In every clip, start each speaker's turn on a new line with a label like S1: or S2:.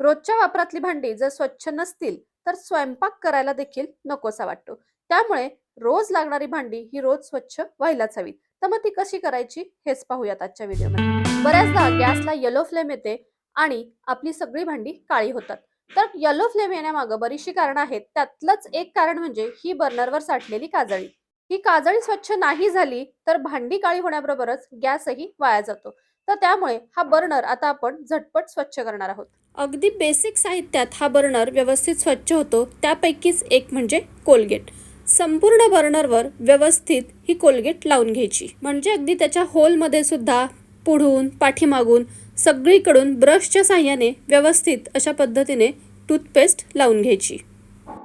S1: रोजच्या वापरातली भांडी जर स्वच्छ नसतील तर स्वयंपाक करायला देखील नकोसा वाटतो. त्यामुळे रोज लागणारी भांडी ही रोज स्वच्छ व्हायलाच हवी तर मग ती कशी करायची हेच पाहूयात आजच्या व्हिडिओमध्ये. बऱ्याचदा गॅसला येलो फ्लेम येते आणि आपली सगळी भांडी काळी होतात. तर येलो फ्लेम येण्यामागं बरीचशी कारणं आहेत. त्यातलंच एक कारण म्हणजे ही बर्नरवर साठलेली काजळी. ही काजळी स्वच्छ नाही झाली तर भांडी काळी होण्याबरोबरच गॅसही वाया जातो. तर त्यामुळे हा बर्नर आता आपण झटपट स्वच्छ करणार आहोत. अगदी बेसिक साहित्यात हा बर्नर व्यवस्थित स्वच्छ होतो त्यापैकीच एक म्हणजे कोलगेट. संपूर्ण बर्नरवर व्यवस्थित ही कोलगेट लावून घ्यायची. म्हणजे अगदी त्याच्या होलमध्ये सुद्धा पुढून पाठीमागून सगळीकडून ब्रशच्या साह्याने व्यवस्थित अशा पद्धतीने टूथपेस्ट लावून घ्यायची.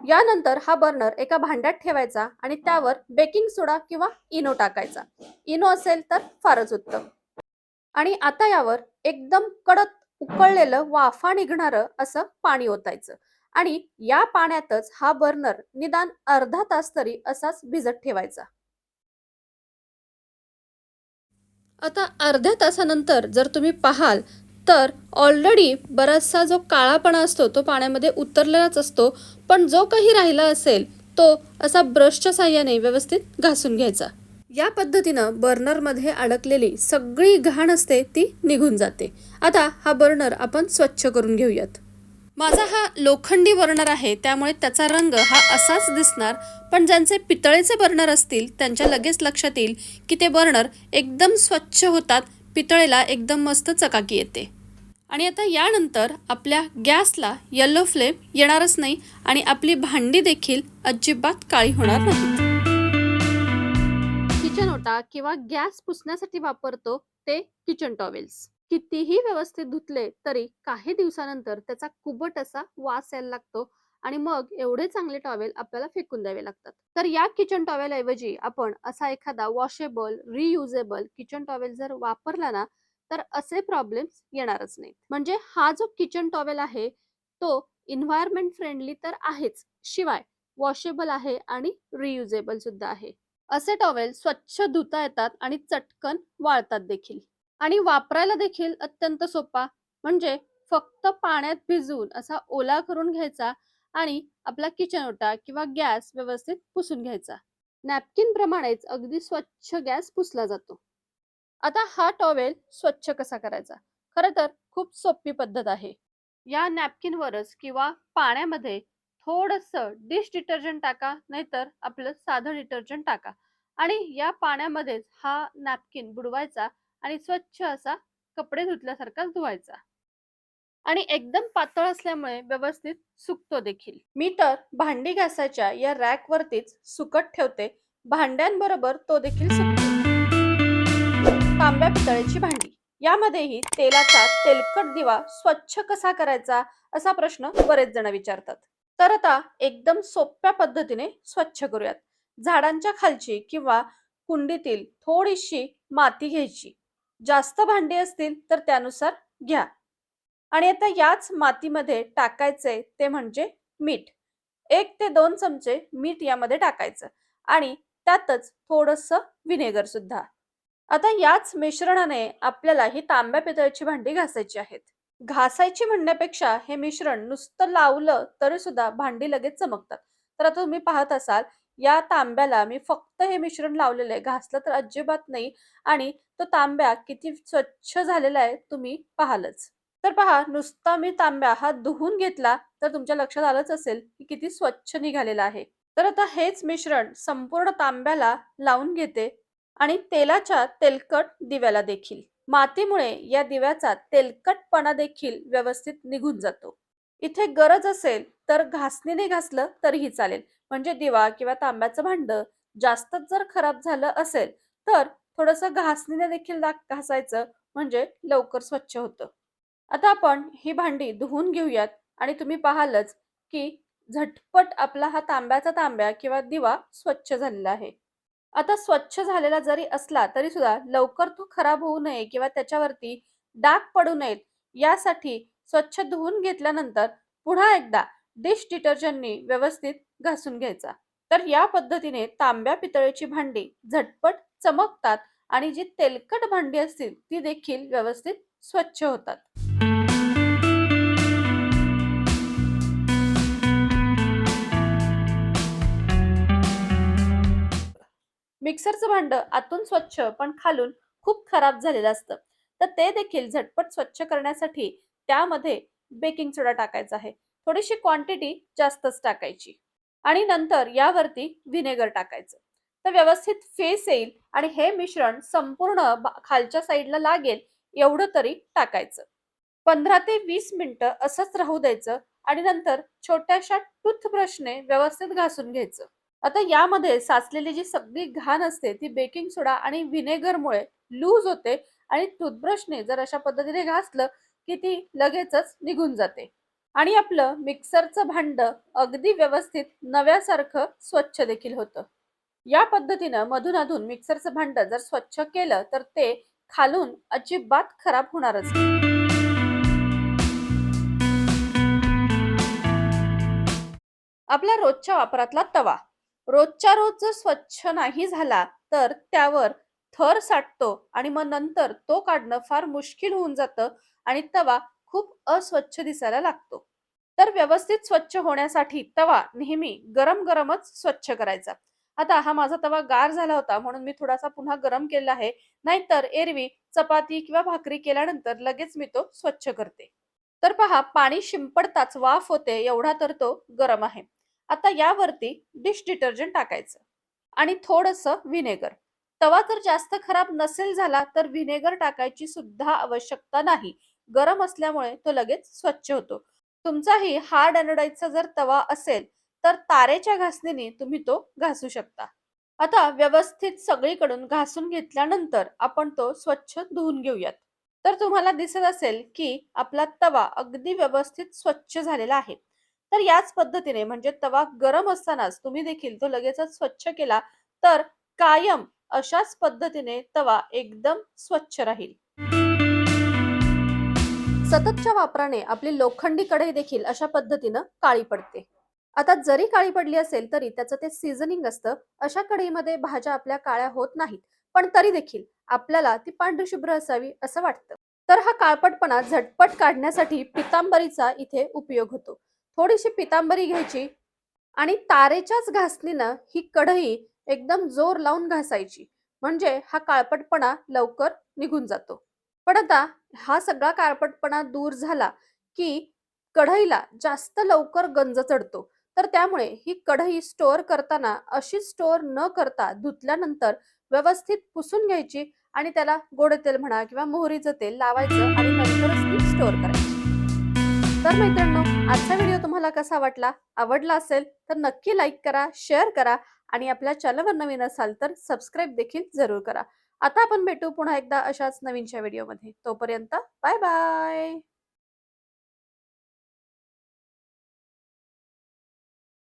S1: यानंतर हा बर्नर एका भांड्यात ठेवायचा आणि त्यावर बेकिंग सोडा किंवा इनो टाकायचा. इनो असेल तर फारच उत्तम. आणि आता यावर एकदम कडक उकळलेलं वाफा निघणारं असं पाणी ओतायचं. आणि या पाण्यातच हा बर्नर निदान अर्धा तास तरी असाच भिजत ठेवायचा. आता अर्ध्या तासानंतर जर तुम्ही पाहाल तर ऑलरेडी बराचसा जो काळापणा असतो तो पाण्यामध्ये उतरलेलाच असतो पण जो काही राहिला असेल तो असा ब्रशच्या साह्याने व्यवस्थित घासून घ्यायचा. या पद्धतीनं बर्नरमध्ये अडकलेली सगळी घाण असते ती निघून जाते. आता हा बर्नर आपण स्वच्छ करून घेऊयात. माझा हा लोखंडी बर्नर आहे त्यामुळे त्याचा रंग हा असाच दिसणार पण ज्यांचे पितळेचे बर्नर असतील त्यांच्या लगेच लक्षात येईल की ते बर्नर एकदम स्वच्छ होतात पितळेला एकदम मस्त चकाकी येते. आणि आता यानंतर आपल्या गॅसला येलो फ्लेम येणारच नाही आणि आपली भांडी देखील अजिबात काळी होणार नाही. किचन किंवा गॅस पुसण्यासाठी वापरतो ते किचन टॉवेल्स कितीही व्यवस्थित धुतले तरी काही दिवसानंतर त्याचा कुबट असा वास यायला लागतो आणि मग एवढे चांगले टॉवेल आपल्याला फेकून द्यावे लागतात. तर या किचन टॉवेल ऐवजी आपण असा एखादा वॉशेबल रियुजेबल किचन टॉवेल जर वापरला ना तर असे प्रॉब्लेम्स येणारच नाहीत. म्हणजे हा जो किचन टॉवेल आहे तो इन्व्हायरमेंट फ्रेंडली तर आहेच. शिवाय वॉशेबल आहे आणि रियुजेबल सुद्धा आहे. असे टॉवेल स्वच्छ धुता येतात आणि चटकन वाळतात देखील. आणि वापरायला देखील अत्यंत सोपा म्हणजे फक्त पाण्यात भिजवून असा ओला करून घ्यायचा आणि आपला किचन ओटा किंवा गॅस व्यवस्थित पुसून घ्यायचा. नॅपकिन प्रमाणेच अगदी स्वच्छ गॅस पुसला जातो. आता हा टॉवेल स्वच्छ कसा करायचा? खरं तर खूप सोपी पद्धत आहे. या नॅपकिनवरच किंवा पाण्यामध्ये थोडस डिश डिटर्जंट टाका नाहीतर आपलं साधं डिटर्जंट टाका. आणि या पाण्यामध्येच हा नॅपकिन बुडवायचा आणि स्वच्छ असा कपडे धुतल्यासारखा धुवायचा. आणि एकदम पातळ असल्यामुळे व्यवस्थित सुकतो देखील. मी तर भांडी घासायच्या या रॅक वरतीच सुकट ठेवते. भांड्यांबरोबर तो देखील सुकतो. तांब्या पितळेची भांडी. यामध्येही तेलाचा तेलकट दिवा स्वच्छ कसा करायचा असा प्रश्न बरेच जण विचारतात. तर आता एकदम सोप्या पद्धतीने स्वच्छ करूयात. झाडांच्या खालची किंवा कुंडीतील थोडीशी माती घ्यायची. जास्त भांडी असतील तर त्यानुसार घ्या. आणि आता याच मातीमध्ये टाकायचे ते म्हणजे मीठ. एक ते दोन चमचे मीठ यामध्ये टाकायचं आणि त्यातच थोडस विनेगर सुद्धा आता याच मिश्रणाने आपल्याला ही तांब्या पितळची भांडी घासायची आहेत. घासायची म्हणण्यापेक्षा हे मिश्रण नुसतं लावलं तरी सुद्धा भांडी लगेच चमकतात. तर आता तुम्ही पाहत असाल या तांब्याला मी फक्त हे मिश्रण लावलेलं आहे. घासलं तर अजिबात नाही आणि तो तांब्या किती स्वच्छ झालेला आहे तुम्ही पाहालच. तर पहा नुसता मी तांब्या हा धुवून घेतला तर तुमच्या लक्षात आलंच असेल की किती स्वच्छ निघालेला आहे. तर आता हेच मिश्रण संपूर्ण तांब्याला लावून घेते आणि तेलाच्या तेलकट दिव्याला देखील. मातीमुळे या दिव्याचा तेलकटपणा देखील व्यवस्थित निघून जातो. इथे गरज असेल तर घासणीने घासलं तरीही चालेल. म्हणजे दिवा किंवा तांब्याचं भांड जास्तच जर खराब झालं असेल तर थोडस घासणीने देखील घासायचं म्हणजे लवकर स्वच्छ होतं. आता आपण ही भांडी धुवून घेऊयात आणि तुम्ही पाहालच की झटपट आपला हा तांब्याचा तांब्या किंवा दिवा स्वच्छ झालेला आहे. आता स्वच्छ झालेला जरी असला तरी सुद्धा लवकर तो खराब होऊ नये किंवा त्याच्यावरती डाग पडू नयेत यासाठी स्वच्छ धुवून घेतल्यानंतर पुन्हा एकदा डिश डिटर्जंटनी व्यवस्थित घासून घ्यायचा. तर या पद्धतीने तांब्या पितळेची भांडी झटपट चमकतात आणि जी तेलकट भांडी असतील ती देखील व्यवस्थित स्वच्छ होतात. मिक्सरचं भांडं आतून स्वच्छ पण खालून खूप खराब झालेलं असतं. तर ते देखील झटपट स्वच्छ करण्यासाठी त्यामध्ये बेकिंग सोडा टाकायचा आहे. थोडीशी क्वांटिटी जास्तच टाकायची. आणि नंतर यावरती व्हिनेगर टाकायचं. तर व्यवस्थित फेस येईल आणि हे मिश्रण संपूर्ण खालच्या साईडला लागेल एवढं तरी टाकायचं. पंधरा ते वीस मिनिटं असंच राहू द्यायचं आणि नंतर छोट्याशा टूथब्रशने व्यवस्थित घासून घ्यायचं. आता यामध्ये साचलेली जी सगळी घाण असते ती बेकिंग सोडा आणि व्हिनेगरमुळे लूज होते आणि टूथब्रशने जर अशा पद्धतीने घासलं की ती लगेचच निघून जाते. आणि आपलं मिक्सरचं भांड अगदी व्यवस्थित नव्यासारखं स्वच्छ देखील होतं. या पद्धतीनं मधून अधून मिक्सरचं भांड जर स्वच्छ केलं तर ते खालून अजिबात खराब होणारच आपल्या रोजच्या वापरातला तवा. रोजच्या रोज जर स्वच्छ नाही झाला तर त्यावर थर साठतो आणि मग नंतर तो काढणं फार मुश्किल होऊन जातं आणि तवा खूप अस्वच्छ दिसायला लागतो. तर व्यवस्थित स्वच्छ होण्यासाठी तवा नेहमी गरम गरमच स्वच्छ करायचा. आता हा माझा तवा गार झाला होता म्हणून मी थोडासा पुन्हा गरम केला आहे. नाहीतर एरवी चपाती किंवा भाकरी केल्यानंतर लगेच मी तो स्वच्छ करते. तर पहा पाणी शिंपडताच वाफ होते एवढा तर तो गरम आहे. आता यावरती डिश डिटर्जंट टाकायचं. आणि थोडस व्हिनेगर. तवा जर जास्त खराब नसेल झाला तर व्हिनेगर टाकायची सुद्धा आवश्यकता नाही. गरम असल्यामुळे तो लगेच स्वच्छ होतो. तुमचाही हार्ड अनोडाईजचा जर तवा असेल तर तारेच्या घासणीने तुम्ही तो घासू शकता. आता व्यवस्थित सगळीकडून घासून घेतल्यानंतर आपण तो स्वच्छ धुवून घेऊयात. तर तुम्हाला दिसत असेल की आपला तवा अगदी व्यवस्थित स्वच्छ झालेला आहे. तर याच पद्धतीने म्हणजे तवा गरम असतानाच तुम्ही देखील तो लगेचच स्वच्छ केला तर कायम अशाच पद्धतीने तवा एकदम स्वच्छ राहील. सततच्या वापराने आपली लोखंडी कढई देखील अशा पद्धतीनं काळी पडते. आता जरी काळी पडली असेल तरी त्याचं ते सीझनिंग असतं अशा कढईमध्ये भाज्या आपल्या काळ्या होत नाहीत पण तरी देखील आपल्याला ती पांढरीशुभ्र असावी असं वाटतं. तर हा काळपटपणा झटपट काढण्यासाठी पितांबरीचा इथे उपयोग होतो. थोडीशी पितांबरी घ्यायची आणि तारेच्याच घासणीनं ही कढई एकदम जोर लावून घासायची. म्हणजे हा काळपटपणा लवकर निघून जातो. पण आता हा सगळा काळपटपणा दूर झाला की कढईला जास्त लवकर गंज चढतो. तर त्यामुळे ही कढई स्टोअर करताना अशी स्टोअर न करता धुतल्यानंतर व्यवस्थित पुसून घ्यायची आणि त्याला गोड तेल म्हणा किंवा मोहरीचं तेल लावायचं आणि नंतरच ती स्टोअर करायची. तर मित्रांनो आजचा व्हिडिओ तुम्हाला कसा वाटला आवडला असेल तर नक्की लाईक करा शेअर करा आणि आपल्या चॅनलवर नवीन असाल तर सबस्क्राईब देखील जरूर करा. आता आपण भेटू पुन्हा एकदा अशाच नवीनच्या व्हिडिओमध्ये तोपर्यंत बाय बाय